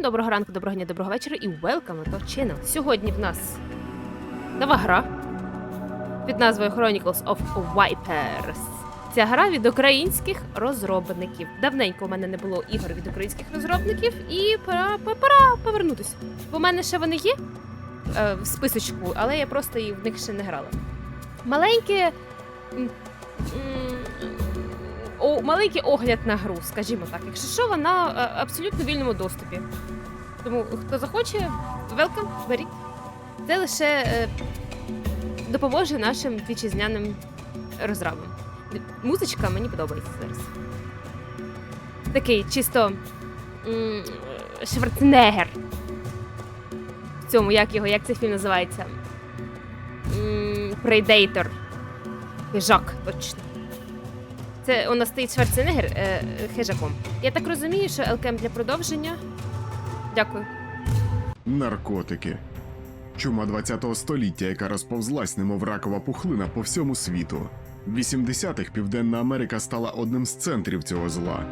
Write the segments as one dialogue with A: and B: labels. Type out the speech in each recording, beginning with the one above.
A: Всім доброго ранку, доброго дня, доброго вечора і welcome to channel. Сьогодні в нас нова гра під назвою Chronicles of Vipers. Ця гра від українських розробників. Давненько у мене не було ігор від українських розробників, і пора, пора, повернутися. В мене ще вони є е, в списочку, але я просто в них ще не грала. Маленьке. О, маленький огляд на гру, скажімо так. Якщо що, вона е, абсолютно вільному доступі. Тому хто захоче, welcome, беріть. Це лише е, допоможе нашим вітчизняним розрабам. Музичка мені подобається зараз. Такий чисто м, Шварценеггер. В цьому, як його, як цей фільм називається? М, Predator. Хижак, точно. Це у нас стоїть Шварценеггер е, хижаком. Я так розумію, що ЛКМ для продовження. Дякую.
B: Наркотики. Чума 20-го століття, яка розповзлась, немов ракова пухлина по всьому світу. В 80-х Південна Америка стала одним з центрів цього зла.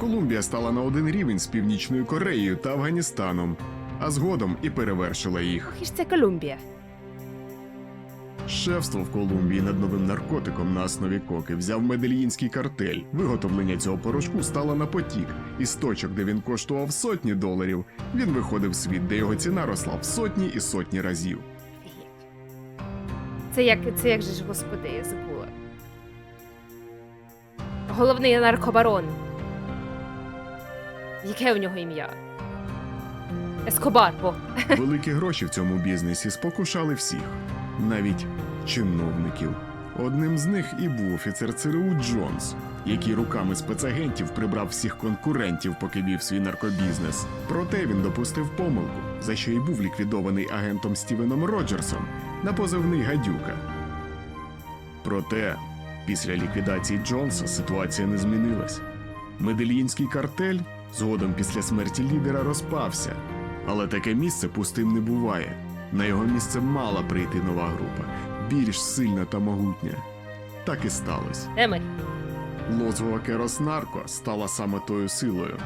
B: Колумбія стала на один рівень з Північною Кореєю та Афганістаном, а згодом і перевершила їх.
A: Ох, і ж це Колумбія.
B: Шефство в Колумбії над новим наркотиком на основі коки взяв медельїнський картель. Виготовлення цього порошку стало на потік. Із точок, де він коштував сотні доларів, він виходив в світ, де його ціна росла в сотні і сотні разів.
A: Це як, це як же ж, господи, я забула. Головний наркобарон. Яке у нього ім'я? Ескобар, бо.
B: Великі гроші в цьому бізнесі спокушали всіх, навіть чиновників. Одним з них і був офіцер ЦРУ Джонс, який руками спецагентів прибрав всіх конкурентів, поки вів свій наркобізнес. Проте він допустив помилку, за що й був ліквідований агентом Стівеном Роджерсом на позивний гадюка. Проте, після ліквідації Джонса ситуація не змінилась. Медельїнський картель згодом після смерті лідера розпався, але таке місце пустим не буває. На його місце мала прийти нова група, більш сильна та могутня. Так і сталося.
A: Ми?
B: Лозвова Керос Нарко стала саме тою силою.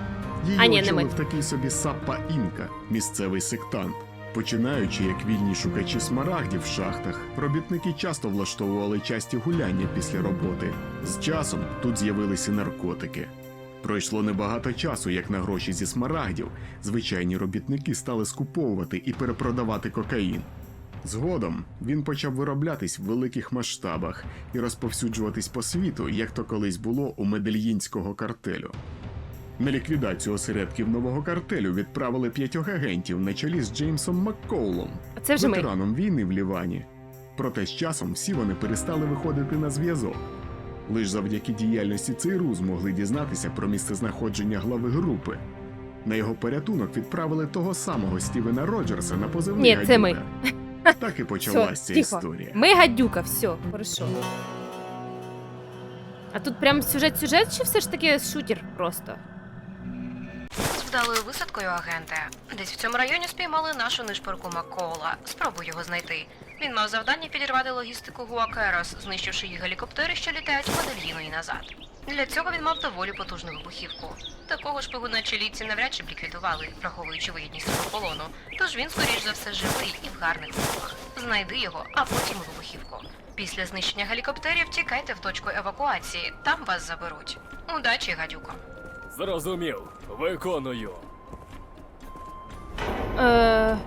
B: Її
A: А, ні, не
B: очолив такий собі Саппа Інка, місцевий сектант. Починаючи як вільні шукачі смарагдів в шахтах, робітники часто влаштовували часті гуляння після роботи. З часом тут з'явилися наркотики. Пройшло небагато часу, як на гроші зі смарагдів, звичайні робітники стали скуповувати і перепродавати кокаїн. Згодом він почав вироблятись в великих масштабах і розповсюджуватись по світу, як то колись було у медельїнського картелю. На ліквідацію осередків нового картелю відправили п'ятьох агентів на чолі з Джеймсом Маккоулом, ветераном війни в Лівані. Проте з часом всі вони перестали виходити на зв'язок. Лиш завдяки діяльності ЦРУ змогли дізнатися про місцезнаходження глави групи. На його порятунок відправили того самого Стівена Роджерса на позивний
A: Ні, це ми.
B: Так і почалась ця історія.
A: Ми гадюка, все, хорошо. А тут прям сюжет-сюжет, чи все ж таки шутер просто?
C: З вдалою висадкою агенти. Десь в цьому районі спіймали нашу нишпорку Маккоула. Спробуй його знайти. Він мав завдання підірвати логістику Гуакерос, знищивши їх гелікоптери, що літають в Медельїну і назад. Для цього він мав доволі потужну вибухівку. Такого шпигуна чилійці навряд чи б ліквідували, враховуючи вигідність свого полону. Тож він, скоріш за все, живий і в гарних умовах. Знайди його, а потім вибухівку. Після знищення гелікоптерів тікайте в точку евакуації, там вас заберуть. Удачі, гадюко.
D: Зрозумів. Виконую.
A: Е,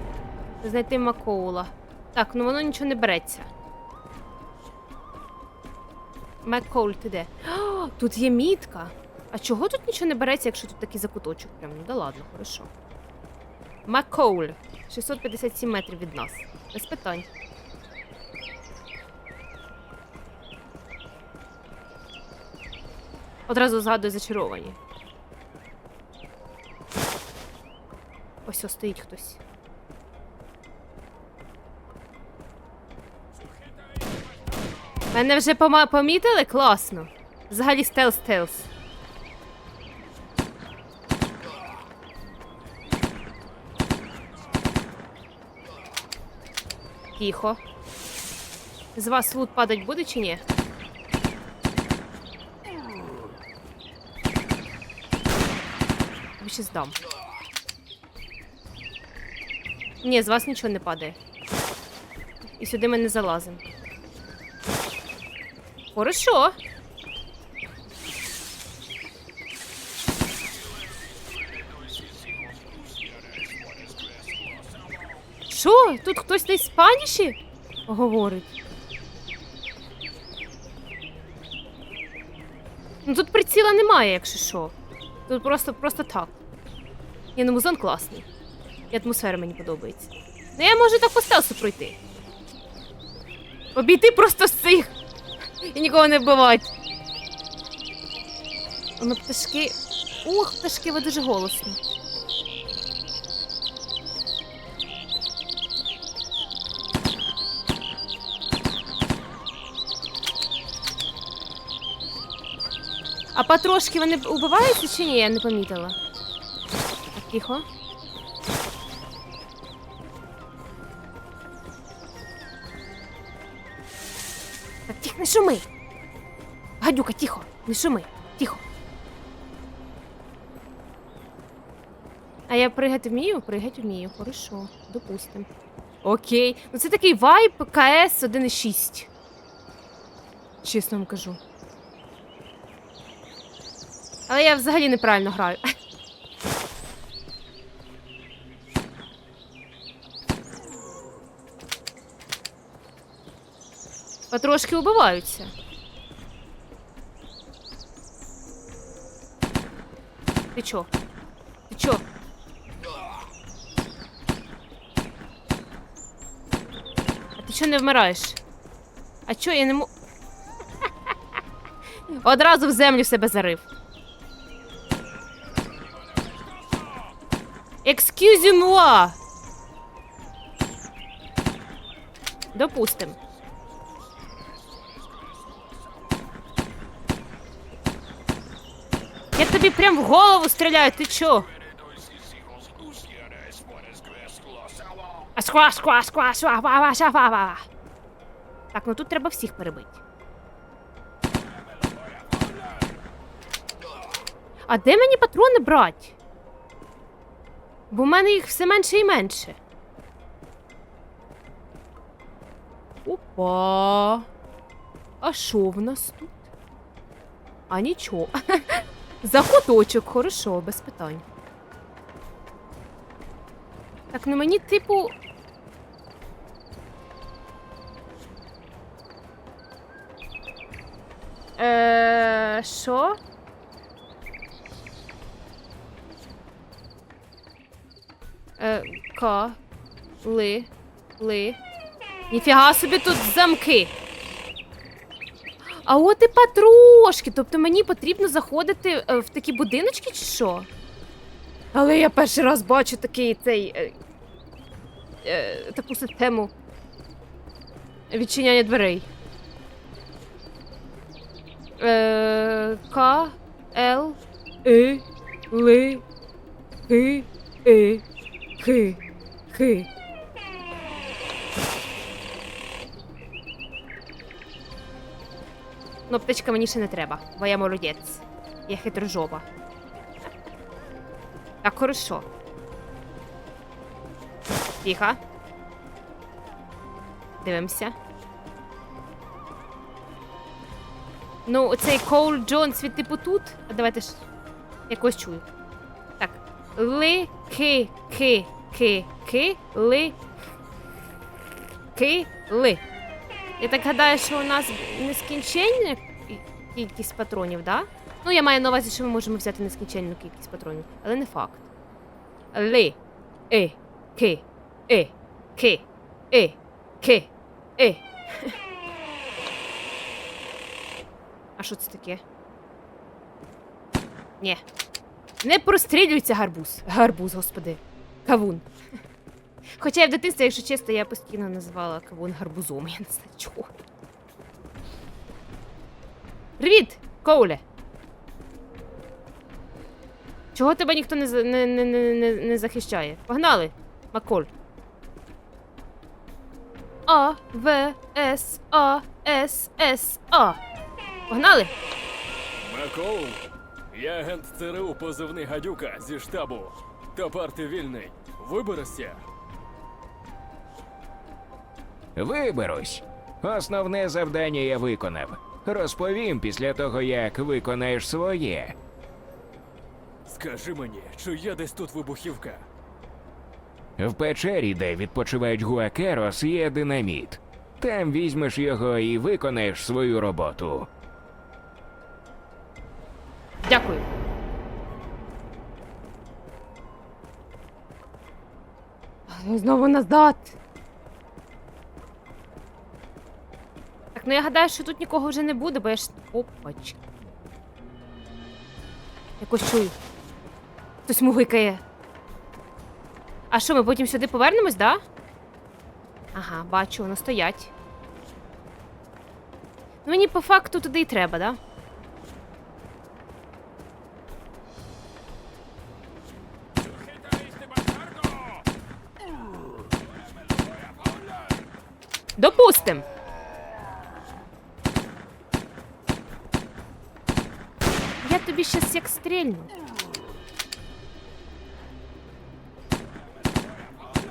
A: знайти Макоула. Так, ну воно нічого не береться. Маккоул, ти де? О, тут є мітка. А чого тут нічого не береться, якщо тут такий закуточок? Прям, ну да ладно, хорошо. Маккоул. 657 метрів від нас. Без питань. Одразу згадую зачаровані. Ось ось стоїть хтось. Мене вже пома- помітили? Класно. Взагалі стелс стелс. Тихо. З вас лут падать буде чи ні? Ще здам. Ні, з вас нічого не падає. І сюди ми не залазимо. Хорошо. Що? Тут хтось на іспаніші говорить? Ну тут приціла немає, якщо що. Тут просто, просто так. Ні, ну музон класний. І атмосфера мені подобається. Ну я можу так по стелсу пройти. Обійти просто з цих. І нікого не вбивати. Ну, пташки. Ух, пташки, ви дуже голосні. А потрошки вони убиваються чи ні? Я не помітила. Тихо. Шуми. Гадюка, тихо, не шуми, тихо. А я пригати вмію? Пригати вмію. Хорошо, допустим. Окей. Ну це такий вайб КС 1.6. Чесно вам кажу. Але я взагалі неправильно граю. Потрошки убиваються. Ти чо? Ти чо? А ти чо не вмираєш? А чо я не мо... Одразу в землю себе зарив. Excuse-moi! Допустим. Я тобі прям в голову стріляю, ти чо? А сква, сква, сква, ва, ва, ша, ва, ва. Так, ну тут треба всіх перебити. А де мені патрони брати? Бо в мене їх все менше і менше. Опа. А що в нас тут? А нічого. Закуточок, хорошо, без питань. Так, ну мені, типу. Е, що? Е, К. Ли. Ли. Ніфіга собі тут замки. А от і потрошки. Тобто мені потрібно заходити е, в такі будиночки чи що? Але я перший раз бачу такий цей. Е, е, таку систему відчиняння дверей. К, Л, И, Ли, Ки, И, Хи, Хи. Ну, птичка мені ще не треба, бо я молодець. Я хитрожоба. Так, хорошо. Тихо. Дивимося. Ну, оцей Коул Джонс від типу тут. Давайте ж якось чую. Так. Ли, ки, ки, ки, ки, ли. Ки, ли. Я так гадаю, що у нас нескінченна кількість патронів, да? Ну, я маю на увазі, що ми можемо взяти нескінченну кількість патронів, але не факт. Ли, е, ки, е, ки, е, ки, е. А що це таке? Ні. Не прострілюється гарбуз. Гарбуз, господи. Кавун. Хоча я в дитинстві, якщо чесно, я постійно називала кавун гарбузом, я не знаю чого. Привіт, Коуле! Чого тебе ніхто не, не, не, не, не, захищає? Погнали, Маколь. А, В, С, А, С, С, А. Погнали?
D: Макоу, я агент ЦРУ позивний гадюка зі штабу. Тепер ти вільний. Виберешся.
E: Виберусь. Основне завдання я виконав. Розповім після того, як виконаєш своє.
D: Скажи мені, чи є десь тут вибухівка?
E: В печері, де відпочивають Гуакерос, є динаміт. Там візьмеш його і виконаєш свою роботу.
A: Дякую. Знову назад. Так, ну я гадаю, що тут нікого вже не буде, бо я ж. Опач. Якось чую. Хтось мугикає. А що, ми потім сюди повернемось, да? Ага, бачу, воно стоять. Ну, мені по факту туди і треба, да? Допустим. Тобі щас як стрільну.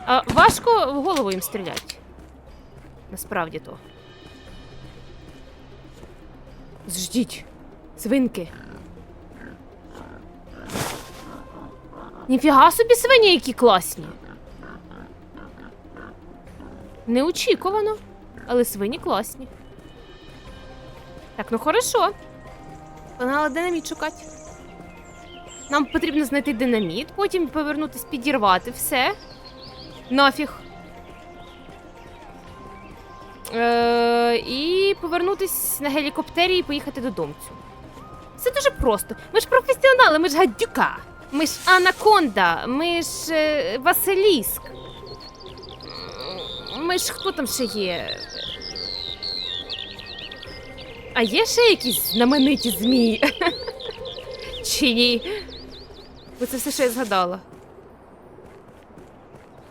A: А, важко в голову їм стріляти. Насправді то. Ждіть. Свинки. Ніфіга собі свині, які класні. Неочікувано, але свині класні. Так, ну хорошо. Погнали динаміт шукати. Нам потрібно знайти динаміт, потім повернутись, підірвати все. Нафіг. Е, і повернутись на гелікоптері і поїхати додому. Все дуже просто. Ми ж професіонали, ми ж гадюка. Ми ж анаконда, ми ж е, Василіск. Ми ж хто там ще є? А є ще якісь знамениті змії? Чи ні? Бо це все, що я згадала.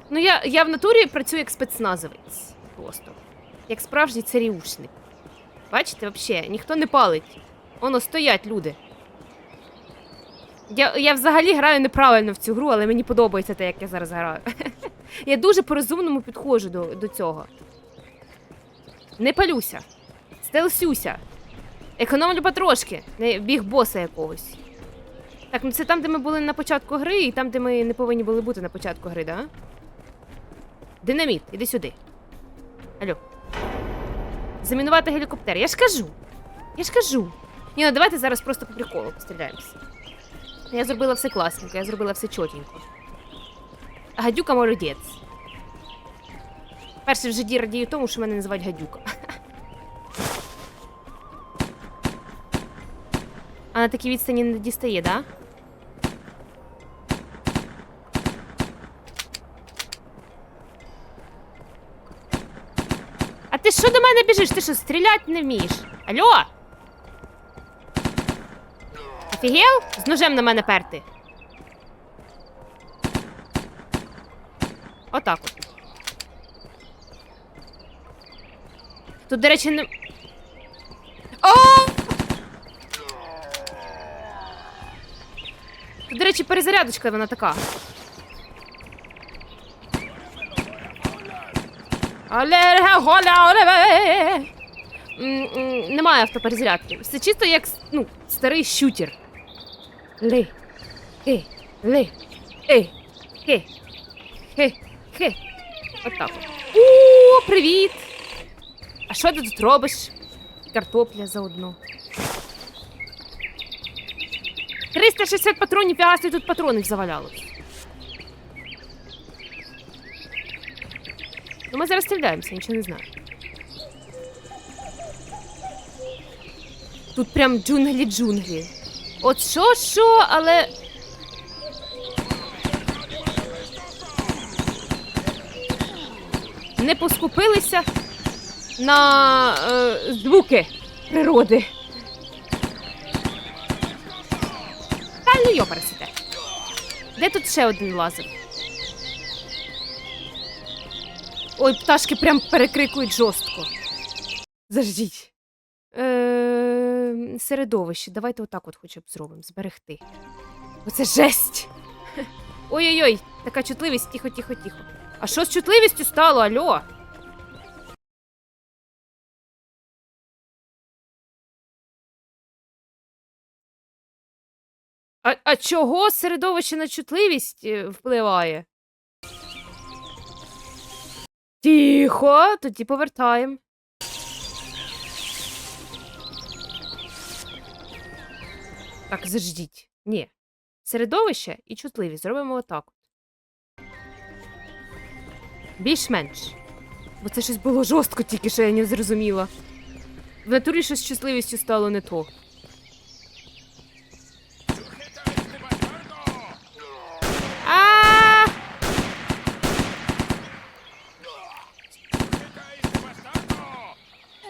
A: Ну, я, я в натурі працюю як спецназовець. Просто. Як справжній царіушник. Бачите, взагалі, ніхто не палить. Воно стоять люди. Я, я взагалі граю неправильно в цю гру, але мені подобається те, як я зараз граю. Я дуже по-розумному підходжу до, до цього. Не палюся. Стелсюся. Економлю потрошки. Не біг боса якогось. Так, ну це там, де ми були на початку гри, і там, де ми не повинні були бути на початку гри, да? Динаміт, іди сюди. Алло. Замінувати гелікоптер. Я ж кажу. Я ж кажу. Ні, ну давайте зараз просто по приколу постріляємося. Я зробила все класненько, я зробила все чотенько. Гадюка молодець. Перше в житті радію тому, що мене називають гадюка. А на такій відстані не дістає, да? А ти що до мене біжиш? Ти що, стріляти не вмієш? Алло? Офігел? З ножем на мене перти. Отак от. Тут, до речі, не. О! Тут, перезарядочка вона така. Немає автоперезарядки. Все чисто як ну, старий шутер. Ли. Хе. Ли. Е. Хе. Хе. Хе. Отак от. О, привіт! А що ти тут робиш? Картопля заодно. 360 патронів, фіасти тут патронів завалялось. Ну, ми зараз стріляємося, нічого не знаю. Тут прям джунглі-джунглі. От що, що, але. Не поскупилися на е, звуки природи. Та ну. Де тут ще один лазер? Ой, пташки прям перекрикують жорстко. Заждіть. Е, середовище. Давайте отак от хоча б зробимо. Зберегти. Оце жесть. Ой-ой-ой, така чутливість, тихо, тихо, тихо. А що з чутливістю стало, альо? А, а чого середовище на чутливість е, впливає? Тихо, тоді повертаємо. Так, заждіть. Ні. Середовище і чутливість зробимо отак. Більш-менш. Бо це щось було жорстко тільки, що я не зрозуміла. В натурі щось з чутливістю стало не то.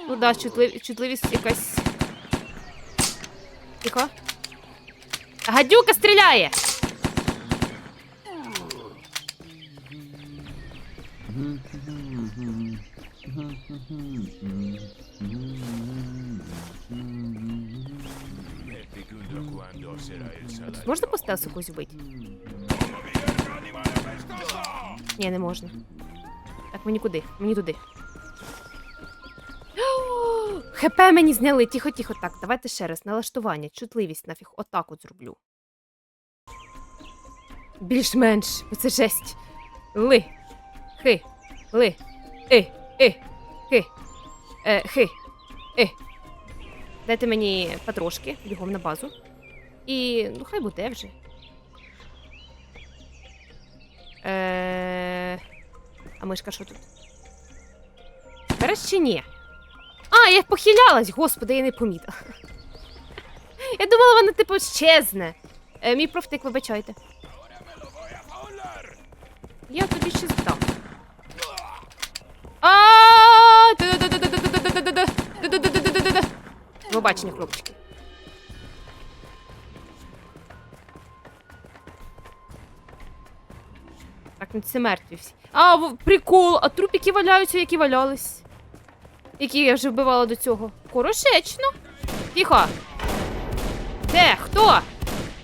A: Ну да, чутлив... чутливість якась. Тихо. Гадюка стріляє! Тут можна по стелсу когось вбити? Ні, не можна. Так, мені куди? Мені туди. ХП мені зняли. Тихо, тихо. Так, давайте ще раз. Налаштування, чутливість нафіг. Отак от зроблю. Більш-менш, бо це жесть. Ли. Хи. Ли. И. И. Хи. Е, хи. И. Дайте мені потрошки, бігом на базу. І ну хай буде вже. Е... А мишка що тут? Береш чи ні? я похилялась, господи, я не помітила. Я думала, вона типу щезне. Е, мій профтик, вибачайте. Я тобі ще здам. Побачення, хлопчики. Так, ну це мертві всі. А, прикол, а трупики валяються, які валялись. Які я вже вбивала до цього. Хорошечно. Тихо. Де? Хто?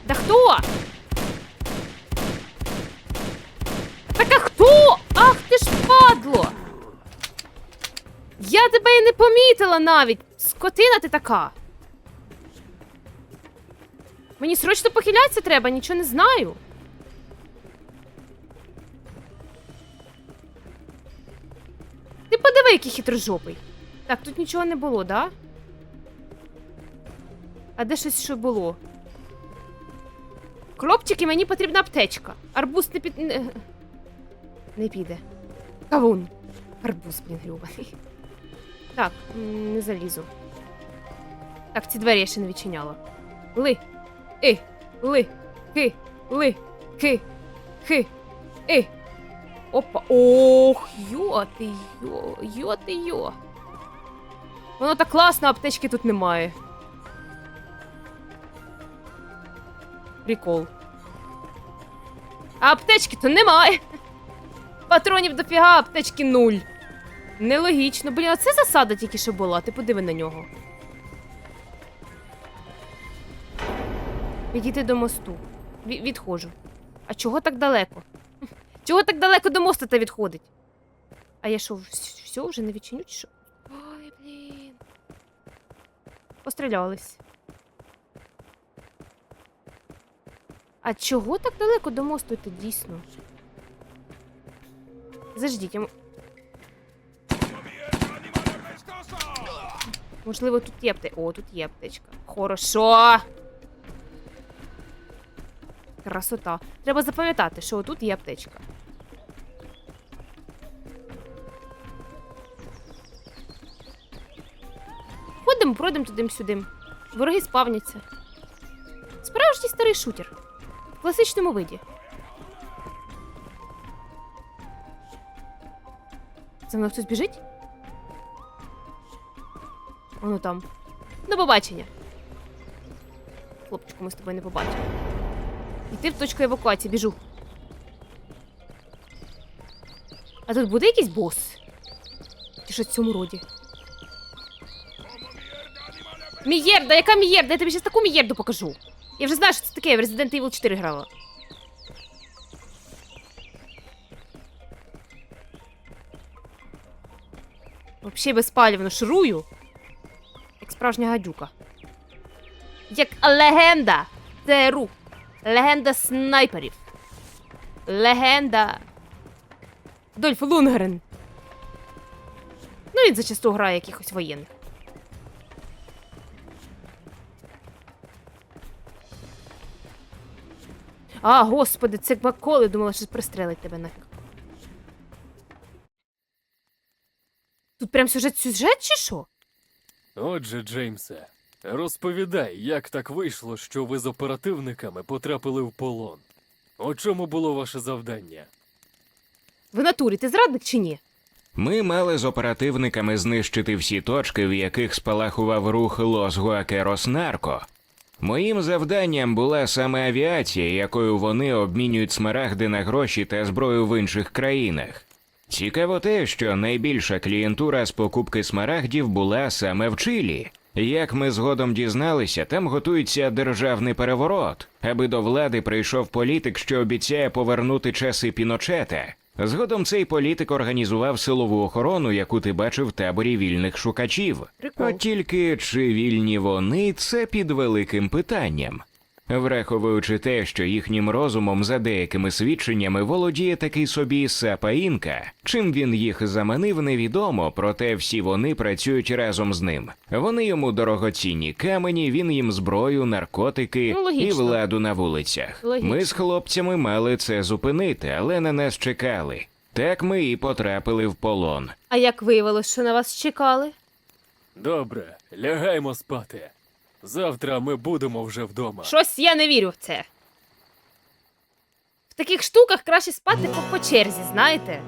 A: Да хто? Так а хто? Ах ти ж падло! Я тебе і не помітила навіть. Скотина ти така. Мені срочно похилятися треба, нічого не знаю. Ти подиви, який хитрожопий. Так, тут нічого не було, да? А де щось що було? Хлопчики, мені потрібна аптечка. Арбуз не під. Не, не піде. Кавун. Арбуз, блін, грюбаний. Так, не залізу. Так, ці двері я ще не відчиняла. Ли. И. Ли. Ки. Ли. Ки. Хи. И. Опа. Ох, йо ти йо, йо ти йо. Воно так класно, аптечки тут немає. Прикол. А аптечки то немає. Патронів дофіга, аптечки нуль. Нелогічно. Блін, а це засада тільки що була. Ти подиви на нього. Підійти до мосту. Ві- відходжу. А чого так далеко? Чого так далеко до мосту та відходить? А я що, все вже не відчиню чи що? Ой, блін. Пострілялись. А чого так далеко до мосту йти дійсно? Заждіть, я... Можливо, тут є аптечка. О, тут є аптечка. Хорошо. Красота. Треба запам'ятати, що тут є аптечка. Ходимо, пройдемо туди-сюди. Вороги спавняться. Справжній старий шутер. В класичному виді. За мною хтось біжить? Воно там. До побачення. Хлопчику, ми з тобою не побачимо. Йти в точку евакуації, біжу. А тут буде якийсь бос? Чи щось в цьому роді? Мієрда, яка мієрда? Я тобі зараз таку мієрду покажу. Я вже знаю, що це таке, я в Resident Evil 4 грала. Взагалі безпалівно шурую. Як справжня гадюка. Як легенда ЦРУ. Легенда снайперів. Легенда. Дольф Лунгрен. Ну, він зачасту грає якихось воєнних. А, господи, це Маколи, думала, що пристрелить тебе нафіг. Тут прям сюжет сюжет чи що?
D: Отже, Джеймсе, розповідай, як так вийшло, що ви з оперативниками потрапили в полон. У чому було ваше завдання?
A: В натурі ти зрадник чи ні?
E: Ми мали з оперативниками знищити всі точки, в яких спалахував рух Лос Гуакерос Нарко. Моїм завданням була саме авіація, якою вони обмінюють смарагди на гроші та зброю в інших країнах. Цікаво те, що найбільша клієнтура з покупки смарагдів була саме в Чилі. Як ми згодом дізналися, там готується державний переворот, аби до влади прийшов політик, що обіцяє повернути часи Піночета. Згодом цей політик організував силову охорону, яку ти бачив в таборі вільних шукачів.
A: Прикол.
E: От тільки чи вільні вони це під великим питанням. Враховуючи те, що їхнім розумом за деякими свідченнями володіє такий собі Сапа Інка. Чим він їх заманив, невідомо, проте всі вони працюють разом з ним. Вони йому дорогоцінні камені, він їм зброю, наркотики
A: Ну,
E: і владу на вулицях.
A: Логічно.
E: Ми з хлопцями мали це зупинити, але на нас чекали. Так ми і потрапили в полон.
A: А як виявилось, що на вас чекали?
D: Добре, лягаємо спати. Завтра ми будемо вже вдома.
A: Щось я не вірю в це. В таких штуках краще спати по, по черзі, знаєте?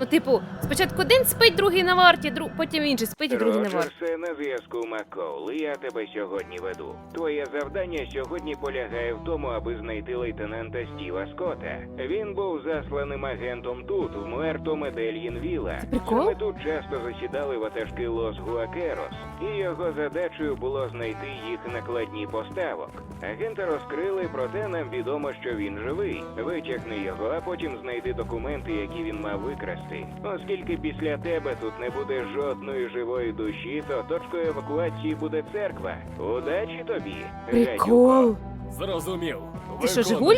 A: Ну, типу, спочатку один спить, другий на варті, друг... потім інший спить, а другий на варті.
F: Роджерсе, на зв'язку Маккоул. Я тебе сьогодні веду. Твоє завдання сьогодні полягає в тому, аби знайти лейтенанта Стіва Скотта. Він був засланим агентом тут, в Муерто Медельїн Віла.
A: Це прикол?
F: Саме тут часто засідали ватажки Лос Гуакерос, і його задачею було знайти їх накладні поставок. Агента розкрили, проте нам відомо, що він живий. Витягни його, а потім знайди документи, які він мав викрасти. Оскільки після тебе тут не буде жодної живої душі, то точкою евакуації буде церква. Удачі тобі,
A: Прикол.
D: Зрозумів.
A: Ти що, Жигуль?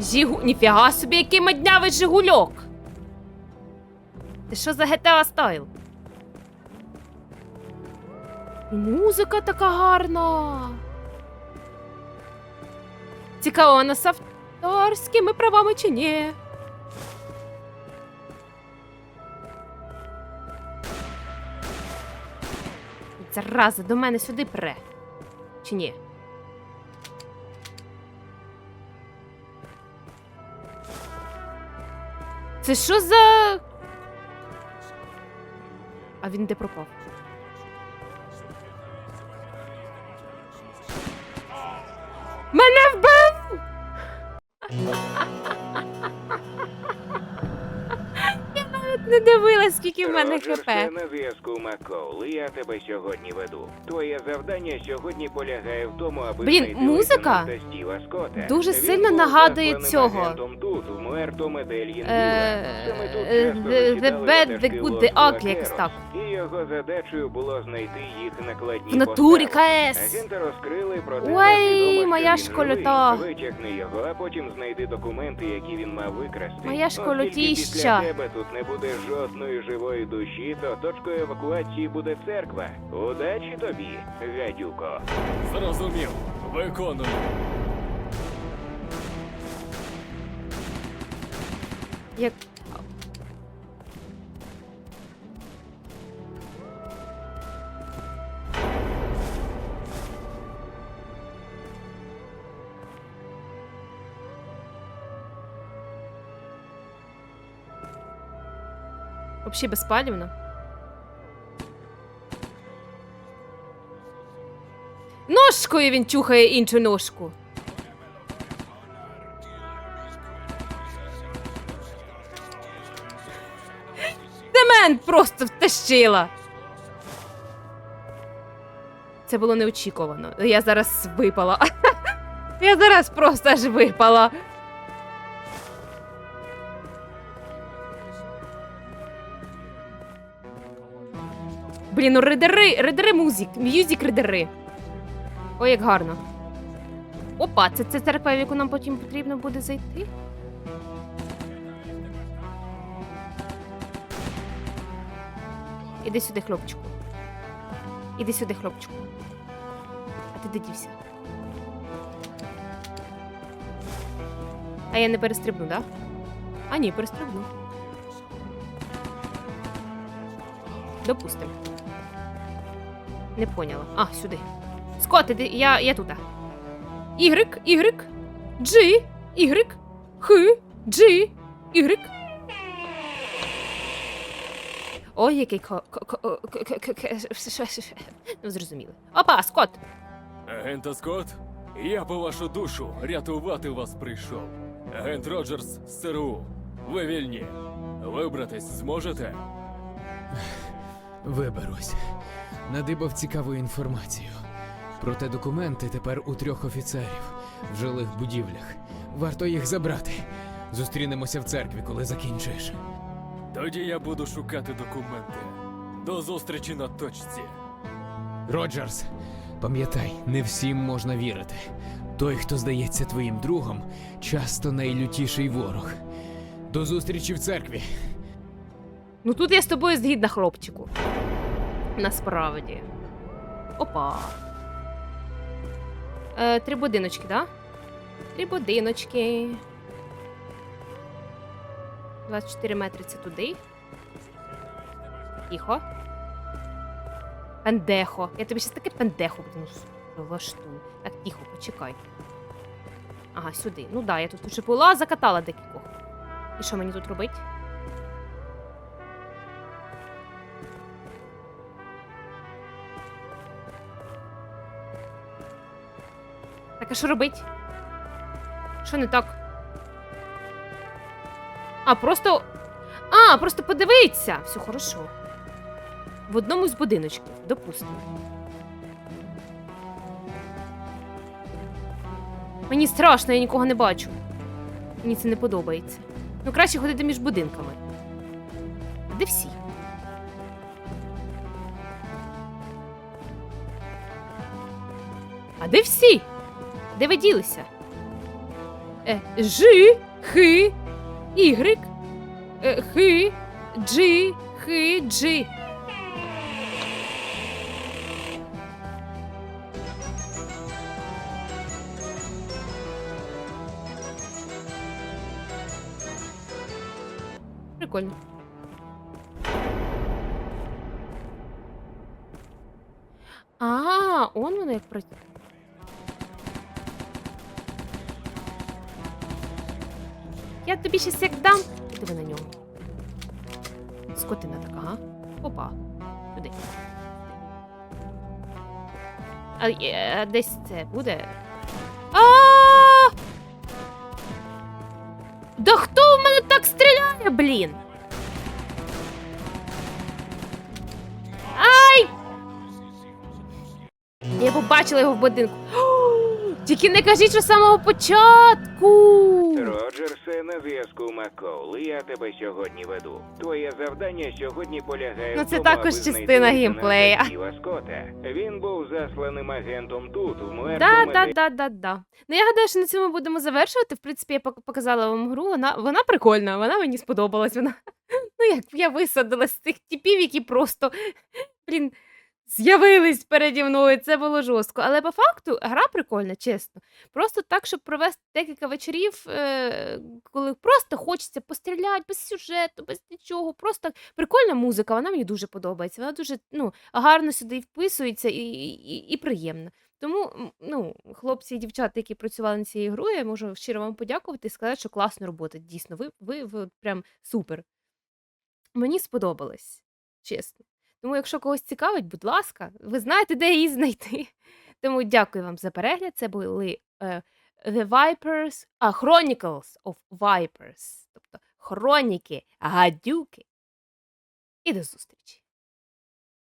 A: Жигу... Ніфіга собі, який моднявий Жигульок. Ти що за GTA стайл? Музика така гарна. Цікаво, вона з авторськими правами чи ні? Зараза, до мене сюди пре. Чи ні? Це що за. А він де пропав? Мене вбив! Не дивилась, скільки в мене хп.
F: Роджерсе, на зв'язку Маккоул. Я тебе сьогодні веду. Твоє завдання сьогодні полягає в тому, аби
A: Блін,
F: знайти
A: музика
F: лейтенанта Стіва Скотта.
A: дуже
F: Він
A: сильно
F: був
A: нагадує
F: засланим
A: цього.
F: агентом тут, в Муерто Медельїн
A: Е,
F: Віла. Саме тут
A: е,
F: часто
A: The- Bad, The Good, The Ugly, якось так.
F: І його задачею було знайти їх накладні
A: В натурі
F: постави.
A: КС.
F: Агента розкрили, проте
A: Ой,
F: що
A: моя
F: він
A: школота.
F: живий. Витягни його, а потім знайди документи, які він мав викрасти.
A: Моя
F: Оскільки
A: школотіща.
F: Після тебе тут не буде жодної живої душі, то точкою евакуації буде церква. Удачі тобі, гадюко.
D: Зрозумів. Виконую.
A: Як. Взагалі безпалівно. Ножкою він чухає іншу ножку. Демент просто втащила. Це було неочікувано. Я зараз випала. Я зараз просто аж випала. Блін, ну ридери, ридери музик, мюзик ридери. Ой, як гарно. Опа, це, це церква, в яку нам потім потрібно буде зайти. Іди сюди, хлопчику. Іди сюди, хлопчику. А ти де дівся? А я не перестрибну, да? А ні, перестрибну. Допустим. Не поняла. А, сюди. Скот, іди, я, я тут. Y, Y, G, Y, Х, G, Y. Ой, який ко... ко- ко- ко- ко- ко- ко- що- що- що- Ну, зрозуміли. Опа, Скот!
D: Агента Скотт, я по вашу душу рятувати вас прийшов. Агент Роджерс з ЦРУ. Ви вільні. Вибратись зможете?
G: Виберусь. Надибав цікаву інформацію. Проте документи тепер у трьох офіцерів в жилих будівлях. Варто їх забрати. Зустрінемося в церкві, коли закінчиш.
D: Тоді я буду шукати документи. До зустрічі на точці.
G: Роджерс, пам'ятай, не всім можна вірити. Той, хто здається твоїм другом, часто найлютіший ворог. До зустрічі в церкві.
A: Ну тут я з тобою згідна, хлопчику. Насправді. Опа. Е, три будиночки, да? Три будиночки. 24 метри це туди. Тихо. Пендехо. Я тобі щас таке пендехо влаштую. Так, тихо, почекай. Ага, сюди. Ну да, я тут вже була, закатала декількох. І що мені тут робить? Так, а що робить? Що не так? А, просто. А, просто подивиться! Все хорошо. В одному з будиночків, допустимо. Мені страшно, я нікого не бачу. Мені це не подобається. Ну, краще ходити між будинками. Де всі? А де всі? Де ви ділися? Е, Ж, Х, Y, е, Х, G, Х, G. Прикольно. А, он воно як працює. Я тобі щас як дам. Диви на нього. Скотина така, га? Опа. Туди. А, е, десь це буде. А! Да хто в мене так стріляє, блін? Ай! Я побачила його в будинку. Тільки не кажіть, що з самого початку.
F: Роджерсе на зв'язку Маккол. Я тебе сьогодні веду. Твоє завдання сьогодні полягає
A: Ну,
F: в тому,
A: також
F: аби
A: частина геймплея.
F: Скотта. Він був засланим агентом тут, в
A: Да, да, да, да, да. Ну я гадаю, що на цьому будемо завершувати. В принципі, я показала вам гру. Вона, вона прикольна, вона мені сподобалась. Вона, ну як я висадила з тих типів, які просто блін, з'явились переді мною. Це було жорстко. Але по факту гра прикольна, чесно. Просто так, щоб провести декілька вечорів, е, коли просто хочеться постріляти без сюжету, без нічого. Просто прикольна музика, вона мені дуже подобається. Вона дуже ну, гарно сюди вписується і, і, і приємно. Тому, ну, хлопці і дівчата, які працювали над цією грою, я можу щиро вам подякувати і сказати, що класна робота. Дійсно, ви, ви, ви прям супер. Мені сподобалось, чесно. Тому, якщо когось цікавить, будь ласка, ви знаєте, де її знайти. Тому дякую вам за перегляд. Це були е, The Vipers, а Chronicles of Vipers, тобто хроніки гадюки. І до зустрічі!